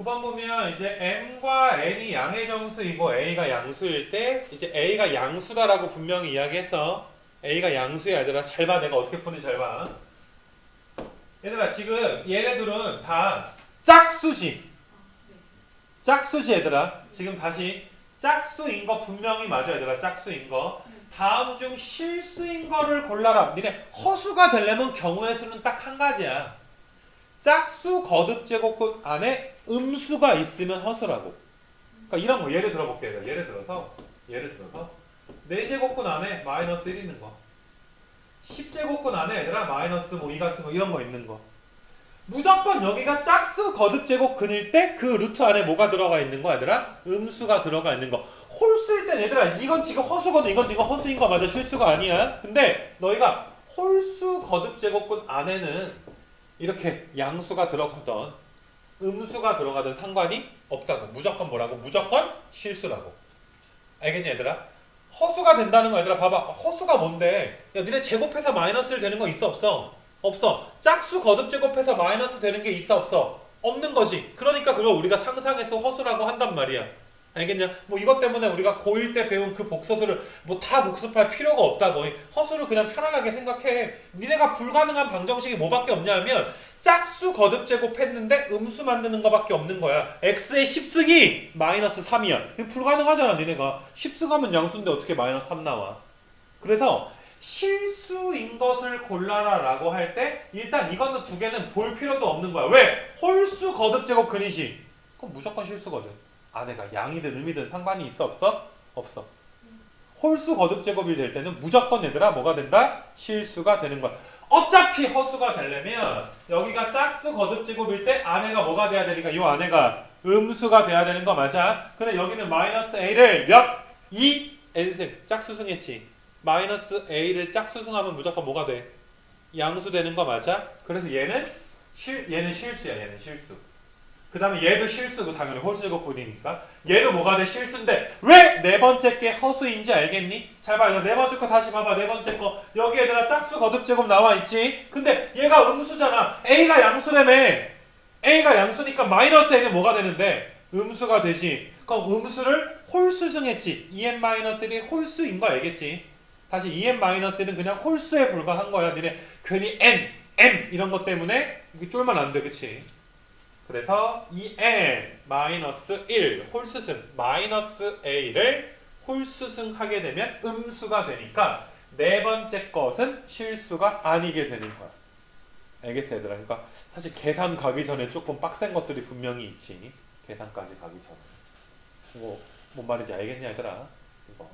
9번 보면 이제 m과 n이 양의 정수이고 a가 양수일 때 이제 a가 양수다라고 분명히 이야기했어. a가 양수야 얘들아. 잘 봐. 내가 어떻게 푸는지 잘 봐. 얘들아 지금 얘네들은 다 짝수지. 짝수지 얘들아. 지금 다시 짝수인 거 분명히 맞아 얘들아. 짝수인 거. 다음 중 실수인 거를 골라라. 니네 허수가 되려면 경우의 수는 딱 한 가지야. 짝수 거듭 제곱근 안에 음수가 있으면 허수라고. 그러니까 이런 거 예를 들어 볼게요. 얘들아. 예를 들어서 예를 들어서 4제곱근 안에 마이너스 1 있는 거. 10제곱근 안에 얘들아 마이너스 뭐2 같은 거 이런 거 있는 거. 무조건 여기가 짝수 거듭 제곱 근일 때 그 루트 안에 뭐가 들어가 있는 거 얘들아? 음수가 들어가 있는 거. 홀수일 땐 얘들아 이건 지금 허수거든 이건 지금 허수인 거 맞아 실수가 아니야. 근데 너희가 홀수 거듭 제곱근 안에는 이렇게 양수가 들어가던 음수가 들어가든 상관이 없다고. 무조건 뭐라고? 무조건 실수라고. 알겠니 얘들아? 허수가 된다는 거 얘들아 봐봐. 허수가 뭔데? 야 니네 제곱해서 마이너스를 되는 거 있어 없어? 없어. 짝수 거듭 제곱해서 마이너스 되는 게 있어 없어? 없는 거지. 그러니까 그걸 우리가 상상해서 허수라고 한단 말이야. 알겠냐? 뭐 이것 때문에 우리가 고1 때 배운 그 복서술을 뭐 다 복습할 필요가 없다고. 허수를 그냥 편안하게 생각해. 니네가 불가능한 방정식이 뭐밖에 없냐면 짝수 거듭 제곱했는데 음수 만드는 거밖에 없는 거야. x의 10승이 마이너스 3이야. 이거 불가능하잖아 니네가. 10승하면 양수인데 어떻게 마이너스 3 나와. 그래서 실수인 것을 골라라 라고 할 때 일단 이거는 두 개는 볼 필요도 없는 거야. 왜? 홀수 거듭 제곱 근이시. 그럼 무조건 실수거든. 아내가 양이든 음이든 상관이 있어 없어? 없어. 홀수 거듭 제곱이 될 때는 무조건 얘들아 뭐가 된다? 실수가 되는 거야. 어차피 허수가 되려면 여기가 짝수 거듭 제곱일 때 아내가 뭐가 돼야 되니까 이 아내가 음수가 돼야 되는 거 맞아? 근데 여기는 마이너스 a를 몇? 2 n승 짝수승했지. 마이너스 a를 짝수승하면 무조건 뭐가 돼? 양수 되는 거 맞아? 그래서 얘는 실 얘는 실수야 얘는 실수. 그 다음에 얘도 실수고 당연히 홀수제곱분이니까 얘도 뭐가 돼 실수인데 왜 네 번째 게 허수인지 알겠니? 잘 봐. 이거 네 번째 거 다시 봐봐. 네 번째 거 여기 얘들아 짝수 거듭제곱 나와 있지. 근데 얘가 음수잖아. a가 양수라며. a가 양수니까 마이너스 a는 뭐가 되는데 음수가 되지. 그럼 음수를 홀수승했지. 2n-1이 홀수인 거 알겠지? 다시 2n-1은 그냥 홀수에 불과한 거야. 니네 괜히 n, m 이런 것 때문에 이게 쫄면 안 돼. 그치? 그래서 2n 마이너스 1 홀수승 마이너스 a를 홀수승하게 되면 음수가 되니까 네 번째 것은 실수가 아니게 되는 거야. 알겠어 얘들아? 그러니까 사실 계산 가기 전에 조금 빡센 것들이 분명히 있지. 계산까지 가기 전에. 이거 뭔 말인지 알겠냐 얘들아? 이거